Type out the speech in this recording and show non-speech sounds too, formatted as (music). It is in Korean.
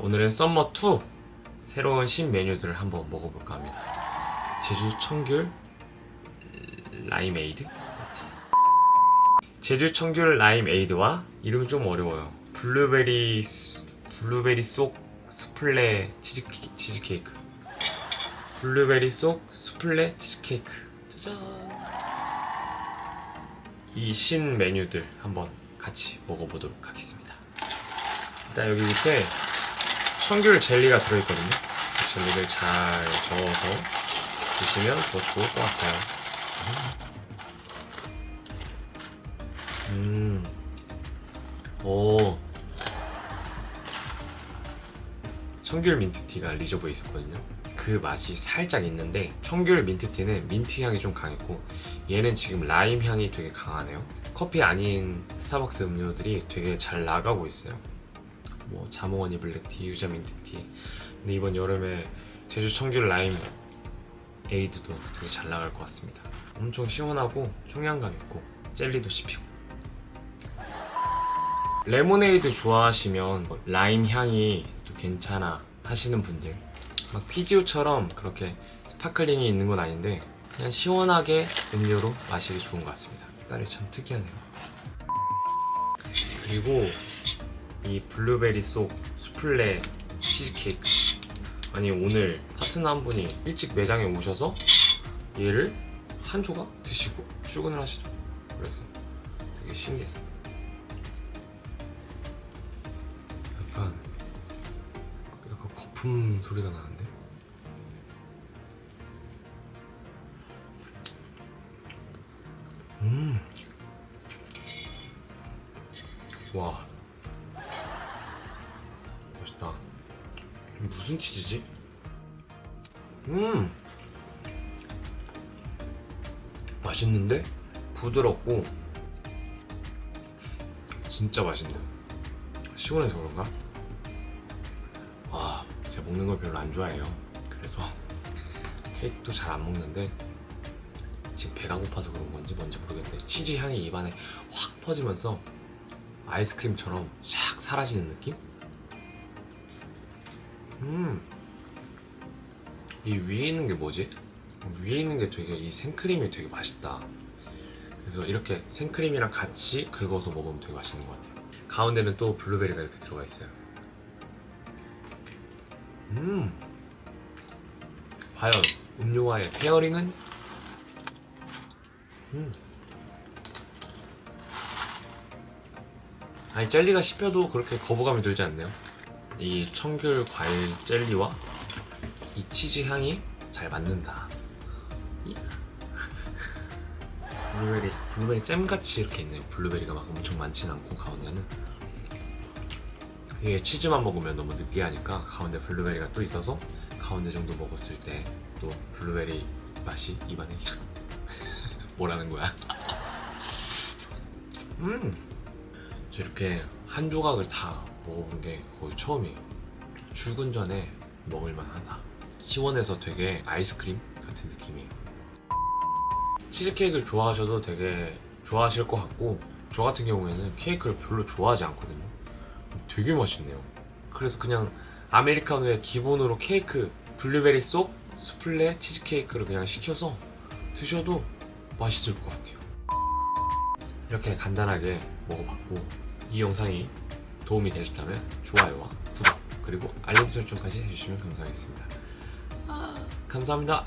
오늘은 썸머2 새로운 신메뉴들을 한번 먹어볼까 합니다. 제주 청귤 라임 에이드? 맞지? 제주 청귤 라임 에이드와 이름이 좀 어려워요. 블루베리 수- 블루베리 속 수플레 치즈 치즈케이크. 블루베리 속 수플레 치즈케이크. 짜잔. 이 신 메뉴들 한번 같이 먹어보도록 하겠습니다. 일단 여기 밑에 청귤 젤리가 들어있거든요. 그 젤리를 잘 저어서 드시면 더 좋을 것 같아요. 음, 오, 청귤 민트티가 리저브에 있었거든요. 그 맛이 살짝 있는데 청귤 민트티는 민트 향이 좀 강했고 얘는 지금 라임 향이 되게 강하네요. 커피 아닌 스타벅스 음료들이 되게 잘 나가고 있어요. 뭐 자몽원이 블랙티, 유자 민트티. 근데 이번 여름에 제주 청귤 라임 에이드도 되게 잘 나갈 것 같습니다. 엄청 시원하고 청량감 있고 젤리도 씹히고. 레모네이드 좋아하시면 뭐 라임 향이 또 괜찮아 하시는 분들 막 피지오처럼 그렇게 스파클링이 있는 건 아닌데 그냥 시원하게 음료로 마시기 좋은 것 같습니다. 색깔이 참 특이하네요. 그리고 이 블루베리 속 수플레 치즈케이크. 아니 오늘 파트너 한 분이 일찍 매장에 오셔서 얘를 한 조각 드시고 출근을 하시더라고요 그래서 되게 신기했어요. 약간 약간 거품 소리가 나는데? 음. 와 맛있다. 무슨 치즈지? 음 맛있는데 부드럽고 진짜 맛있네요. 시원해서 그런가? 와 제가 먹는 걸 별로 안 좋아해요. 그래서 (laughs) 케이크도 잘 안 먹는데 지금 배가 고파서 그런 건지 뭔지 모르겠는데 치즈 향이 입안에 확 퍼지면서 아이스크림처럼 샥 사라지는 느낌? 음. 이 위에 있는 게 뭐지? 위에 있는 게 되게 이 생크림이 되게 맛있다. 그래서 이렇게 생크림이랑 같이 긁어서 먹으면 되게 맛있는 것 같아요. 가운데는 또 블루베리가 이렇게 들어가 있어요. 음. 과연 음료와의 페어링은? 음. 아니 젤리가 씹혀도 그렇게 거부감이 들지 않네요. 이 청귤 과일 젤리와 이 치즈 향이 잘 맞는다. 이- (laughs) 블루베리 블루베리 잼같이 이렇게 있네요. 블루베리가 막 엄청 많진 않고 가운데는 이게 치즈만 먹으면 너무 느끼하니까 가운데 블루베리가 또 있어서 가운데 정도 먹었을 때 또 블루베리 맛이 입안에 (laughs) 뭐라는 거야? (laughs) 음. 저 이렇게 한 조각을 다 먹어본 게 거의 처음이에요. 출근 전에 먹을만 하다. 시원해서 되게 아이스크림 같은 느낌이에요. 치즈케이크를 좋아하셔도 되게 좋아하실 것 같고, 저 같은 경우에는 케이크를 별로 좋아하지 않거든요. 되게 맛있네요. 그래서 그냥 아메리카노에 기본으로 케이크, 블루베리 속 수플레 치즈케이크를 그냥 시켜서 드셔도 맛있을 것 같아요. 이렇게 간단하게 먹어봤고 이 영상이 도움이 되셨다면 좋아요와 구독 그리고 알림 설정까지 해주시면 감사하겠습니다. 감사합니다.